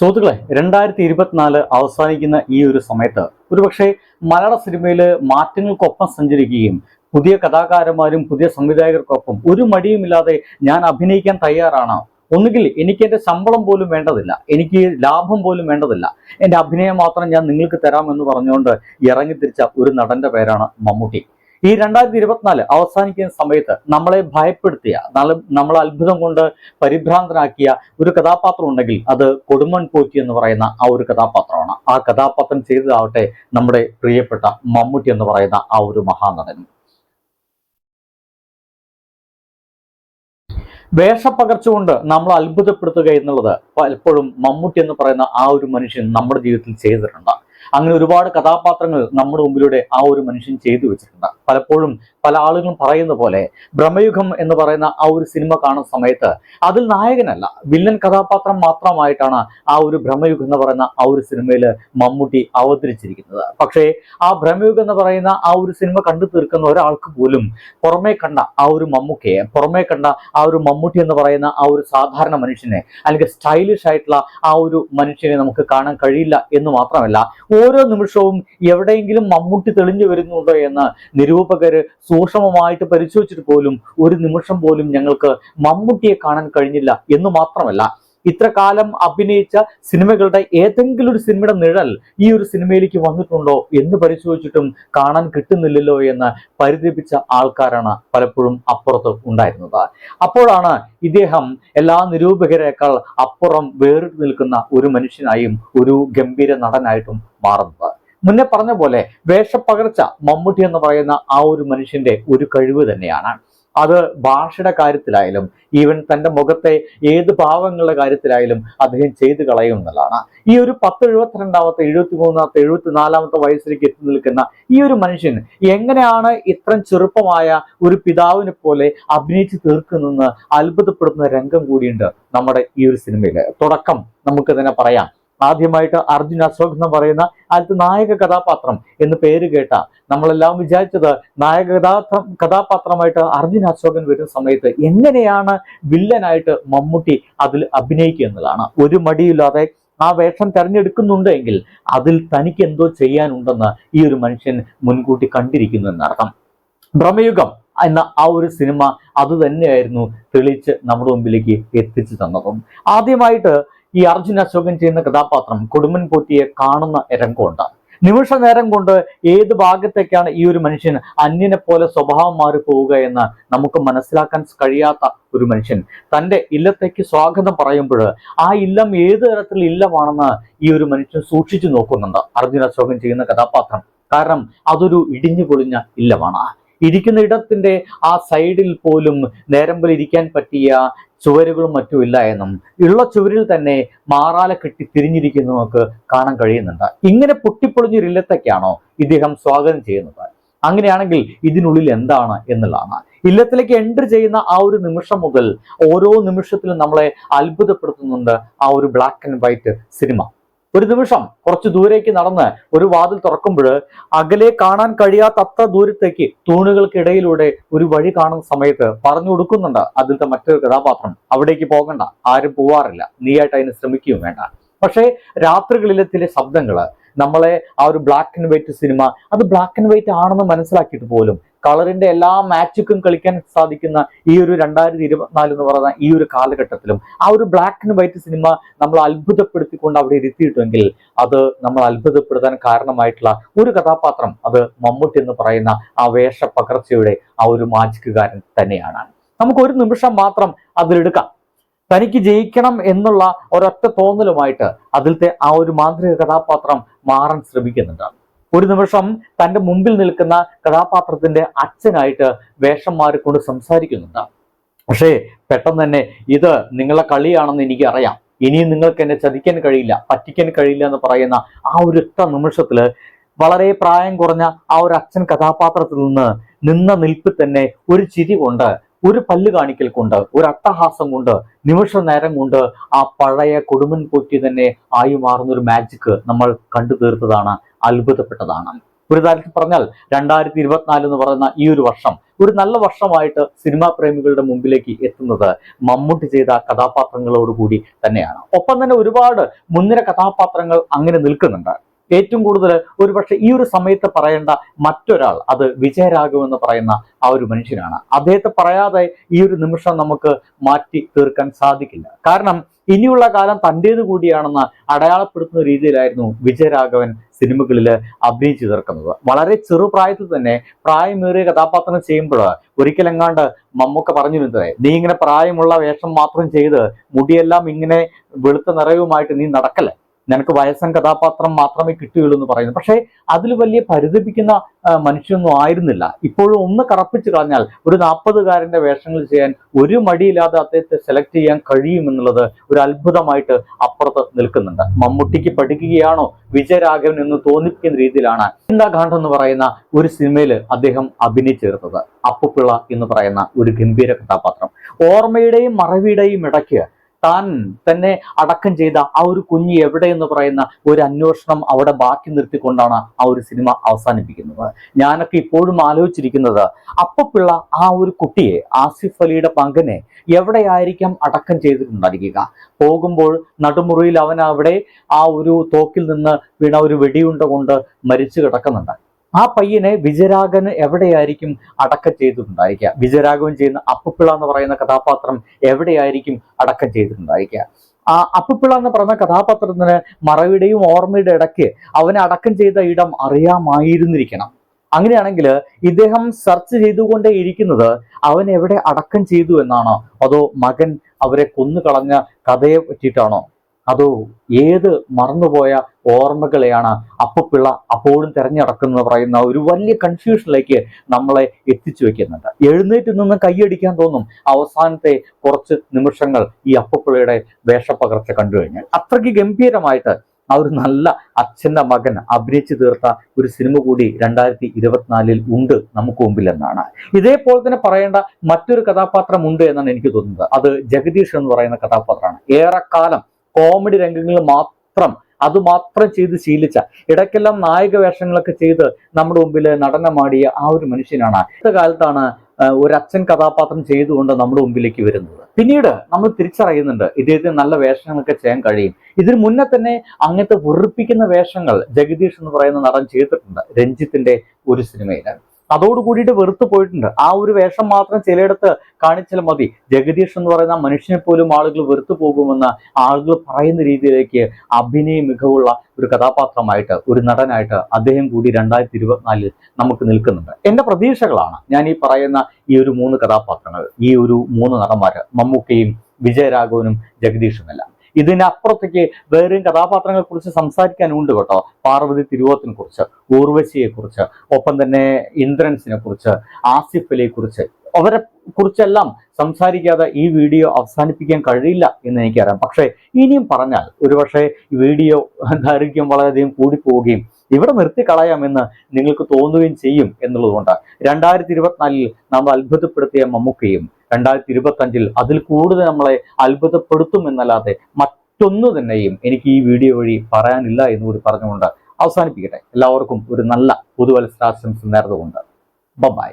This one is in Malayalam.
സുഹൃത്തുക്കളെ രണ്ടായിരത്തി ഇരുപത്തിനാല് അവസാനിക്കുന്ന ഈ ഒരു സമയത്ത് ഒരുപക്ഷെ മലയാള സിനിമയിൽ മാറ്റങ്ങൾക്കൊപ്പം സഞ്ചരിക്കുകയും പുതിയ കഥാകാരന്മാരും പുതിയ സംവിധായകർക്കൊപ്പം ഒരു മടിയുമില്ലാതെ ഞാൻ അഭിനയിക്കാൻ തയ്യാറാണ്. ഒന്നുകിൽ എനിക്ക് എന്റെ ശമ്പളം പോലും വേണ്ടതില്ല എനിക്ക് ലാഭം പോലും വേണ്ടതില്ല. എന്റെ അഭിനയം മാത്രം ഞാൻ നിങ്ങൾക്ക് തരാമെന്ന് പറഞ്ഞുകൊണ്ട് ഇറങ്ങിത്തിരിച്ച ഒരു നടന്റെ പേരാണ് മമ്മൂട്ടി. ഈ രണ്ടായിരത്തി ഇരുപത്തിനാല് അവസാനിക്കുന്ന സമയത്ത് നമ്മളെ ഭയപ്പെടുത്തിയ നമ്മൾ അത്ഭുതം കൊണ്ട് പരിഭ്രാന്തനാക്കിയ ഒരു കഥാപാത്രം ഉണ്ടെങ്കിൽ അത് കൊടുമൺ പോറ്റി എന്ന് പറയുന്ന ആ ഒരു കഥാപാത്രമാണ്. ആ കഥാപാത്രം ചെയ്തതാവട്ടെ നമ്മുടെ പ്രിയപ്പെട്ട മമ്മൂട്ടി എന്ന് പറയുന്ന ആ ഒരു മഹാനടൻ. വേഷപ്പകർച്ചുകൊണ്ട് നമ്മൾ അത്ഭുതപ്പെടുത്തുക എന്നുള്ളത് പലപ്പോഴും മമ്മൂട്ടി എന്ന് പറയുന്ന ആ ഒരു മനുഷ്യൻ നമ്മുടെ ജീവിതത്തിൽ ചെയ്തിട്ടുണ്ട്. അങ്ങനെ ഒരുപാട് കഥാപാത്രങ്ങൾ നമ്മുടെ മുമ്പിലൂടെ ആ ഒരു മനുഷ്യൻ ചെയ്തു വെച്ചിട്ടുണ്ട്. പലപ്പോഴും പല ആളുകളും പറയുന്ന പോലെ ബ്രഹ്മയുഗം എന്ന് പറയുന്ന ആ ഒരു സിനിമ കാണുന്ന സമയത്ത് അതിൽ നായകനല്ല വില്ലൻ കഥാപാത്രം മാത്രമായിട്ടാണ് ആ ഒരു ബ്രഹ്മയുഗം എന്ന് പറയുന്ന ആ ഒരു സിനിമയിൽ മമ്മൂട്ടി അവതരിച്ചിരിക്കുന്നത്. പക്ഷേ ആ ബ്രഹ്മയുഗം എന്ന് പറയുന്ന ആ ഒരു സിനിമ കണ്ടു തീർക്കുന്ന ഒരാൾക്ക് പോലും പുറമേ കണ്ട ആ ഒരു മമ്മൂക്കയെ പുറമേ കണ്ട ആ ഒരു മമ്മൂട്ടി എന്ന് പറയുന്ന ആ ഒരു സാധാരണ മനുഷ്യനെ അല്ലെങ്കിൽ സ്റ്റൈലിഷ് ആയിട്ടുള്ള ആ ഒരു മനുഷ്യനെ നമുക്ക് കാണാൻ കഴിയില്ല എന്ന് മാത്രമല്ല ഓരോ നിമിഷവും എവിടെയെങ്കിലും മമ്മൂട്ടി തെളിഞ്ഞു വരുന്നുണ്ടോ എന്ന് നിരൂപകര് സൂക്ഷ്മമായിട്ട് പരിശോധിച്ചിട്ട് പോലും ഒരു നിമിഷം പോലും ഞങ്ങൾക്ക് മമ്മൂട്ടിയെ കാണാൻ കഴിഞ്ഞില്ല എന്ന് മാത്രമല്ല ഇത്ര കാലം അഭിനയിച്ച സിനിമകളുടെ ഏതെങ്കിലും ഒരു സിനിമയുടെ നിഴൽ ഈ ഒരു സിനിമയിലേക്ക് വന്നിട്ടുണ്ടോ എന്ന് പരിശോധിച്ചിട്ടും കാണാൻ കിട്ടുന്നില്ലല്ലോ എന്ന് പരിതപിച്ച ആൾക്കാരാണ് പലപ്പോഴും അപ്പുറത്ത് ഉണ്ടായിരുന്നത്. അപ്പോഴാണ് ഇദ്ദേഹം എല്ലാ നിരൂപകരെക്കാൾ അപ്പുറം വേറിട്ട് നിൽക്കുന്ന ഒരു മനുഷ്യനായും ഒരു ഗംഭീര നടനായിട്ടും മാറുന്നത്. മുന്നേ പറഞ്ഞ പോലെ വേഷപ്പകർച്ച മമ്മൂട്ടി എന്ന് പറയുന്ന ആ ഒരു മനുഷ്യന്റെ ഒരു കഴിവ് തന്നെയാണ്. അത് ഭാഷയുടെ കാര്യത്തിലായാലും ഈവൻ തന്റെ മുഖത്തെ ഏത് ഭാവങ്ങളുടെ കാര്യത്തിലായാലും അദ്ദേഹം ചെയ്തു കളയും എന്നുള്ളതാണ്. ഈ ഒരു പത്ത് എഴുപത്തിരണ്ടാമത്തെ എഴുപത്തി മൂന്നാമത്തെ എഴുപത്തി നാലാമത്തെ വയസ്സിലേക്ക് എത്തി നിൽക്കുന്ന ഈ ഒരു മനുഷ്യൻ എങ്ങനെയാണ് ഇത്രയും ചെറുപ്പമായ ഒരു പിതാവിനെ പോലെ അഭിനയിച്ച് തീർക്കുന്നെന്ന് അത്ഭുതപ്പെടുന്ന രംഗം കൂടിയുണ്ട് നമ്മുടെ ഈ ഒരു സിനിമയിൽ തുടക്കം നമുക്ക് തന്നെ പറയാം. ആദ്യമായിട്ട് അർജുൻ അശോക് എന്ന് പറയുന്ന ആദ്യത്തെ നായക കഥാപാത്രം എന്ന് പേര് കേട്ട നമ്മളെല്ലാം വിചാരിച്ചത് നായക കഥാപാത്രം കഥാപാത്രമായിട്ട് അർജുൻ അശോകൻ വരുന്ന സമയത്ത് എങ്ങനെയാണ് വില്ലനായിട്ട് മമ്മൂട്ടി അതിൽ അഭിനയിക്കുക എന്നതാണ് ഒരു മടിയില്ലാതെ ആ വേഷം തെരഞ്ഞെടുക്കുന്നുണ്ട് എങ്കിൽ അതിൽ തനിക്ക് എന്തോ ചെയ്യാനുണ്ടെന്ന് ഈ ഒരു മനുഷ്യൻ മുൻകൂട്ടി കണ്ടിരിക്കുന്നു എന്നർത്ഥം. ഭ്രമയുഗം എന്ന ആ ഒരു സിനിമ അത് തന്നെയായിരുന്നു തെളിച്ച് നമ്മുടെ മുമ്പിലേക്ക് എത്തിച്ചു തന്നതും. ആദ്യമായിട്ട് ഈ അർജുൻ അശോകൻ ചെയ്യുന്ന കഥാപാത്രം കൊടുമൻ പോറ്റിയെ കാണുന്ന രംഗമുണ്ട്. നിമിഷ നേരം കൊണ്ട് ഏത് ഭാഗത്തേക്കാണ് ഈ ഒരു മനുഷ്യൻ അന്യനെ പോലെ സ്വഭാവം മാറി പോവുക എന്ന് നമുക്ക് മനസ്സിലാക്കാൻ കഴിയാത്ത ഒരു മനുഷ്യൻ. തന്റെ ഇല്ലത്തേക്ക് സ്വാഗതം പറയുമ്പോൾ ആ ഇല്ലം ഏത് തരത്തിലുള്ള ഇല്ലമാണെന്ന് ഈ ഒരു മനുഷ്യൻ സൂക്ഷിച്ചു നോക്കുന്നുണ്ട് അർജുൻ അശോകൻ ചെയ്യുന്ന കഥാപാത്രം. കാരണം അതൊരു ഇടിഞ്ഞു പൊളിഞ്ഞ ഇല്ലമാണ്. ഇരിക്കുന്ന ഇടത്തിന്റെ ആ സൈഡിൽ പോലും നേരമ്പിൽ ഇരിക്കാൻ പറ്റിയ ചുവരുകളും മറ്റും ഇല്ല എന്നും ഉള്ള ചുവരിൽ തന്നെ മാറാല കെട്ടി തിരിഞ്ഞിരിക്കുന്നു നമുക്ക് കാണാൻ കഴിയുന്നുണ്ട്. ഇങ്ങനെ പൊട്ടിപ്പൊളിഞ്ഞൊരു ഇല്ലത്തേക്കാണോ ഇദ്ദേഹം സ്വാഗതം ചെയ്യുന്നത്? അങ്ങനെയാണെങ്കിൽ ഇതിനുള്ളിൽ എന്താണ് എന്നുള്ളതാണ്. ഇല്ലത്തിലേക്ക് എൻട്രി ചെയ്യുന്ന ആ ഒരു നിമിഷം മുതൽ ഓരോ നിമിഷത്തിലും നമ്മളെ അത്ഭുതപ്പെടുത്തുന്നുണ്ട് ആ ഒരു ബ്ലാക്ക് ആൻഡ് വൈറ്റ് സിനിമ ഒരു നിമിഷം കുറച്ച് ദൂരേക്ക് നടന്ന് ഒരു വാതിൽ തുറക്കുമ്പോൾ അകലെ കാണാൻ കഴിയാത്ത അത്ര ദൂരത്തേക്ക് തൂണുകൾക്കിടയിലൂടെ ഒരു വഴി കാണുന്ന സമയത്ത് പറഞ്ഞു കൊടുക്കുന്നുണ്ട് അതിലത്തെ മറ്റൊരു കഥാപാത്രം. അവിടേക്ക് പോകണ്ട ആരും പോവാറില്ല. നീയായിട്ട് അതിന് ശ്രമിക്കുകയും വേണ്ട. പക്ഷേ രാത്രികളിലെ ചില ശബ്ദങ്ങൾ നമ്മളെ ആ ഒരു ബ്ലാക്ക് ആൻഡ് വൈറ്റ് സിനിമ അത് ബ്ലാക്ക് ആൻഡ് വൈറ്റ് ആണെന്ന് മനസ്സിലാക്കിയിട്ട് പോലും കളറിന്റെ എല്ലാ മാച്ചുക്കും കളിക്കാൻ സാധിക്കുന്ന ഈ ഒരു രണ്ടായിരത്തി ഇരുപത്തിനാല് എന്ന് പറയുന്ന ഈ ഒരു കാലഘട്ടത്തിലും ആ ഒരു ബ്ലാക്ക് ആൻഡ് വൈറ്റ് സിനിമ നമ്മൾ അത്ഭുതപ്പെടുത്തിക്കൊണ്ട് അവിടെ ഇരുത്തിയിട്ടുണ്ടെങ്കിൽ അത് നമ്മൾ അത്ഭുതപ്പെടുത്താൻ കാരണമായിട്ടുള്ള ഒരു കഥാപാത്രം അത് മമ്മൂട്ടി എന്ന് പറയുന്ന ആ വേഷ പകർച്ചയുടെ ആ ഒരു മാജിക്കുകാരൻ തന്നെയാണ്. നമുക്ക് ഒരു നിമിഷം മാത്രം അതിലെടുക്കാം. തനിക്ക് ജയിക്കണം എന്നുള്ള ഒരൊറ്റ തോന്നലുമായിട്ട് അതിലത്തെ ആ ഒരു മാന്ത്രിക കഥാപാത്രം മാറാൻ ശ്രമിക്കുന്നുണ്ട്. ഒരു നിമിഷം തന്റെ മുമ്പിൽ നിൽക്കുന്ന കഥാപാത്രത്തിന്റെ അച്ഛനായിട്ട് വേഷം മാറിക്കൊണ്ട് സംസാരിക്കുന്നുണ്ട്. പക്ഷേ പെട്ടെന്ന് തന്നെ ഇത് നിങ്ങളെ കളിയാണെന്ന് എനിക്ക് അറിയാം ഇനിയും നിങ്ങൾക്ക് എന്നെ ചതിക്കാൻ കഴിയില്ല പറ്റിക്കാൻ കഴിയില്ല എന്ന് പറയുന്ന ആ ഒരു നിമിഷത്തിൽ വളരെ പ്രായം കുറഞ്ഞ ആ ഒരു അച്ഛൻ കഥാപാത്രത്തിൽ നിന്ന് നിന്ന നിൽപ്പിൽ തന്നെ ഒരു ചിരി കൊണ്ട് ഒരു പല്ല് കാണിക്കൽ കൊണ്ട് ഒരു അട്ടഹാസം കൊണ്ട് നിമിഷ നേരം കൊണ്ട് ആ പഴയ കൊടുമൻ പോറ്റി തന്നെ ആയി മാറുന്ന ഒരു മാജിക് നമ്മൾ കണ്ടു തീർത്തതാണ് അത്ഭുതപ്പെട്ടതാണ്. ഒരു തരത്തിൽ പറഞ്ഞാൽ രണ്ടായിരത്തി ഇരുപത്തിനാല് എന്ന് പറയുന്ന ഈ ഒരു വർഷം ഒരു നല്ല വർഷമായിട്ട് സിനിമാ പ്രേമികളുടെ മുമ്പിലേക്ക് എത്തുന്നത് മമ്മൂട്ടി ചെയ്ത കഥാപാത്രങ്ങളോടുകൂടി തന്നെയാണ്. ഒപ്പം തന്നെ ഒരുപാട് മുൻനിര കഥാപാത്രങ്ങൾ അങ്ങനെ നിൽക്കുന്നുണ്ട്. ഏറ്റവും കൂടുതൽ ഒരുപക്ഷെ ഈ ഒരു സമയത്ത് പറയേണ്ട മറ്റൊരാൾ അത് വിജയരാഘവ് എന്ന് പറയുന്ന ആ ഒരു മനുഷ്യനാണ്. അദ്ദേഹത്തെ പറയാതെ ഈ ഒരു നിമിഷം നമുക്ക് മാറ്റി തീർക്കാൻ സാധിക്കില്ല. കാരണം ഇനിയുള്ള കാലം തന്റേത് കൂടിയാണെന്ന് അടയാളപ്പെടുത്തുന്ന രീതിയിലായിരുന്നു വിജയരാഘവൻ സിനിമകളിൽ അഭിനയിച്ചു തീർക്കുന്നത്. വളരെ ചെറുപ്രായത്തിൽ തന്നെ പ്രായമേറിയ കഥാപാത്രം ചെയ്യുമ്പോൾ ഒരിക്കലെങ്ങാണ്ട് മമ്മൂക്ക പറഞ്ഞിരുന്നത് നീ ഇങ്ങനെ പ്രായമുള്ള വേഷം മാത്രം ചെയ്ത് മുടിയെല്ലാം ഇങ്ങനെ വെളുത്ത നിറയുമായിട്ട് നീ നടക്കല്ലേ? നിനക്ക് വയസ്സൻ കഥാപാത്രം മാത്രമേ കിട്ടുകയുള്ളൂ എന്ന് പറയുന്നു. പക്ഷേ അതിൽ വലിയ പരിതപിക്കുന്ന മനുഷ്യനൊന്നും ആയിരുന്നില്ല. ഇപ്പോഴും ഒന്ന് കറപ്പിച്ചു കളഞ്ഞാൽ ഒരു നാൽപ്പതുകാരന്റെ വേഷങ്ങൾ ചെയ്യാൻ ഒരു മടിയില്ലാതെ അദ്ദേഹത്തെ സെലക്ട് ചെയ്യാൻ കഴിയുമെന്നുള്ളത് ഒരു അത്ഭുതമായിട്ട് അപ്പുറത്ത് നിൽക്കുന്നുണ്ട്. മമ്മൂട്ടിക്ക് പഠിക്കുകയാണോ വിജയരാഘവൻ എന്ന് തോന്നിപ്പിക്കുന്ന രീതിയിലാണ് ചിന്താകാന്ഡ് എന്ന് പറയുന്ന ഒരു സിനിമയിൽ അദ്ദേഹം അഭിനയിച്ചേർത്തത്. അപ്പുപിള്ള എന്ന് പറയുന്ന ഒരു ഗംഭീര കഥാപാത്രം. ഓർമ്മയുടെയും മറവിയുടെയും ഇടയ്ക്ക് താൻ തന്നെ അടക്കം ചെയ്ത ആ ഒരു കുഞ്ഞ് എവിടെയെന്ന് പറയുന്ന ഒരു അന്വേഷണം അവിടെ ബാക്കി നിർത്തിക്കൊണ്ടാണ് ആ ഒരു സിനിമ അവസാനിപ്പിക്കുന്നത്. ഞാനൊക്കെ ഇപ്പോഴും ആലോചിച്ചിരിക്കുന്നത് അപ്പപ്പിള്ള ആ ഒരു കുട്ടിയെ ആസിഫ് അലിയുടെ പങ്കനെ എവിടെയായിരിക്കാം അടക്കം ചെയ്തിട്ടുണ്ടായിരിക്കുക? പോകുമ്പോൾ നടുമുറിയിൽ അവൻ അവിടെ ആ ഒരു തോക്കിൽ നിന്ന് വീണ ഒരു വെടിയുണ്ട കൊണ്ട് മരിച്ചു കിടക്കുന്നുണ്ട്. ആ പയ്യനെ വിജയരാഘവൻ എവിടെയായിരിക്കും അടക്കം ചെയ്തിട്ടുണ്ടായിരിക്കുക? വിജയരാഘവൻ ചെയ്യുന്ന അപ്പുപ്പിള എന്ന് പറയുന്ന കഥാപാത്രം എവിടെയായിരിക്കും അടക്കം ചെയ്തിട്ടുണ്ടായിരിക്കുക? ആ അപ്പുപ്പിള എന്ന് പറയുന്ന കഥാപാത്രത്തിന് മറവിയുടെയും ഓർമ്മയുടെ ഇടയ്ക്ക് അവനെ അടക്കം ചെയ്ത ഇടം അറിയാമായിരുന്നിരിക്കണം. അങ്ങനെയാണെങ്കിൽ ഇദ്ദേഹം സെർച്ച് ചെയ്തുകൊണ്ടേ ഇരിക്കുന്നത് അവൻ എവിടെ അടക്കം ചെയ്തു എന്നാണോ? അതോ മകൻ അവരെ കൊന്നു കളഞ്ഞ കഥയെ പറ്റിയിട്ടാണോ? അതോ ഏത് മറന്നുപോയ ഓർമ്മകളെയാണ് അപ്പപ്പിള്ള അപ്പോഴും തിരഞ്ഞടക്കുന്ന പറയുന്ന ഒരു വലിയ കൺഫ്യൂഷനിലേക്ക് നമ്മളെ എത്തിച്ചു വെക്കുന്നുണ്ട്. എഴുന്നേറ്റ് നിന്ന് കൈയടിക്കാൻ തോന്നും അവസാനത്തെ കുറച്ച് നിമിഷങ്ങൾ ഈ അപ്പപ്പിള്ളയുടെ വേഷപ്പകർച്ച കണ്ടു കഴിഞ്ഞാൽ. അത്രയ്ക്ക് ഗംഭീരമായിട്ട് ആ ഒരു നല്ല അച്ഛന്റെ മകൻ അഭിനയിച്ചു തീർത്ത ഒരു സിനിമ കൂടി രണ്ടായിരത്തി ഇരുപത്തിനാലിൽ ഉണ്ട് നമുക്ക് മുമ്പിൽ എന്നാണ്. ഇതേപോലെ തന്നെ പറയേണ്ട മറ്റൊരു കഥാപാത്രം ഉണ്ട് എന്നാണ് എനിക്ക് തോന്നുന്നത്. അത് ജഗദീഷ് എന്ന് പറയുന്ന കഥാപാത്രമാണ്. ഏറെക്കാലം കോമഡി രംഗങ്ങളിൽ മാത്രം അത് മാത്രം ചെയ്ത് ശീലിച്ച ഇടയ്ക്കെല്ലാം നായക വേഷങ്ങളൊക്കെ ചെയ്ത് നമ്മുടെ മുമ്പിൽ നടനമാടിയ ആ ഒരു മനുഷ്യനാണ്. അടുത്ത കാലത്താണ് ഒരു അച്ഛൻ കഥാപാത്രം ചെയ്തുകൊണ്ട് നമ്മുടെ മുമ്പിലേക്ക് വരുന്നത്. പിന്നീട് നമ്മൾ തിരിച്ചറിയുന്നുണ്ട് ഇദ്ദേഹത്തിന് നല്ല വേഷങ്ങളൊക്കെ ചെയ്യാൻ കഴിയും. ഇതിനു മുന്നേ തന്നെ അങ്ങനത്തെ വെറുപ്പിക്കുന്ന വേഷങ്ങൾ ജഗദീഷ് എന്ന് പറയുന്ന നടൻ ചെയ്തിട്ടുണ്ട് രഞ്ജിത്തിന്റെ ഒരു സിനിമയിൽ അതോട് കൂടിയിട്ട് വെറുത്തു പോയിട്ടുണ്ട്. ആ ഒരു വേഷം മാത്രം ചിലയിടത്ത് കാണിച്ചാൽ മതി. ജഗദീഷ് എന്ന് പറയുന്ന മനുഷ്യനെ പോലും ആളുകൾ വെറുത്തു പോകുമെന്ന് ആളുകൾ പറയുന്ന രീതിയിലേക്ക് അഭിനയ മികവുള്ള ഒരു കഥാപാത്രമായിട്ട് ഒരു നടനായിട്ട് അദ്ദേഹം കൂടി രണ്ടായിരത്തി ഇരുപത്തിനാലിൽ നമുക്ക് നിൽക്കുന്നുണ്ട്. എന്റെ പ്രതീക്ഷകളാണ് ഞാൻ ഈ പറയുന്ന ഈ ഒരു മൂന്ന് കഥാപാത്രങ്ങൾ ഈ ഒരു മൂന്ന് നടന്മാര് മമ്മൂക്കയും വിജയരാഘവനും ജഗദീഷുമെല്ലാം. ഇതിനപ്പുറത്തേക്ക് വേറെയും കഥാപാത്രങ്ങളെ കുറിച്ച് സംസാരിക്കാനുണ്ട് കേട്ടോ. പാർവതി തിരുവോത്തിനെ കുറിച്ച് ഊർവശിയെ കുറിച്ച് ഒപ്പം തന്നെ ഇന്ദ്രൻസിനെ കുറിച്ച് ആസിഫ് അലിയെ കുറിച്ച് അവരെ കുറിച്ചെല്ലാം സംസാരിക്കാതെ ഈ വീഡിയോ അവസാനിപ്പിക്കാൻ കഴിയില്ല എന്ന് എനിക്കറിയാം. പക്ഷേ ഇനിയും പറഞ്ഞാൽ ഒരുപക്ഷെ ഈ വീഡിയോ ദൈർഘ്യം വളരെയധികം കൂടിപ്പോവുകയും ഇവിടെ നിർത്തി കളയാമെന്ന് നിങ്ങൾക്ക് തോന്നുകയും ചെയ്യും എന്നുള്ളതുകൊണ്ട് രണ്ടായിരത്തി ഇരുപത്തിനാലിൽ നാം അത്ഭുതപ്പെടുത്തിയ മമ്മൂക്കയും രണ്ടായിരത്തി ഇരുപത്തി അഞ്ചിൽ അതിൽ കൂടുതൽ നമ്മളെ അത്ഭുതപ്പെടുത്തും എന്നല്ലാതെ മറ്റൊന്നു തന്നെയും എനിക്ക് ഈ വീഡിയോ വഴി പറയാനില്ല എന്ന് കൂടി പറഞ്ഞുകൊണ്ട് അവസാനിപ്പിക്കട്ടെ. എല്ലാവർക്കും ഒരു നല്ല പുതുവത്സരാശംസ നേർന്നുകൊണ്ട്. ബൈ